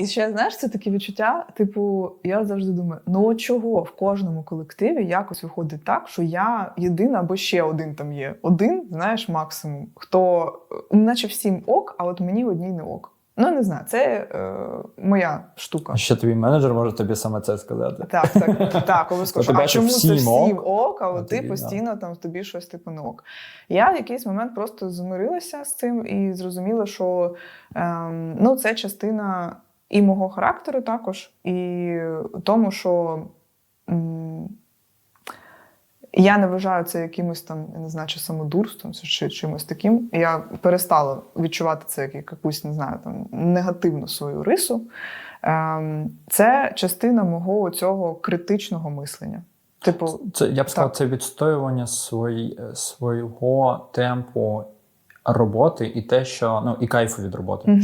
І ще знаєш, це таке відчуття. Типу, я завжди думаю: ну чого в кожному колективі якось виходить так, що я єдина або ще один там є. Один, знаєш, максимум. Хто е, наче всім ок, а от мені одній не ок. Ну не знаю, це е, моя штука. Ще твій менеджер може тобі саме це сказати. Так, так, так, обов'язково. А чому це всім ок, ок, а от ти тобі, да. постійно там тобі щось типу не ок. Я в якийсь момент просто змирилася з цим і зрозуміла, що ем, ну, це частина і мого характеру також, і тому, що я не вважаю це якимось там, я не знаю, чи самодурством, чи чимось таким. Я перестала відчувати це як якусь, не знаю, там негативну свою рису. Ем, це частина мого цього критичного мислення. Типу, Це я б сказав, це відстоювання свої, свого темпу роботи і те, що ну і кайфу від роботи.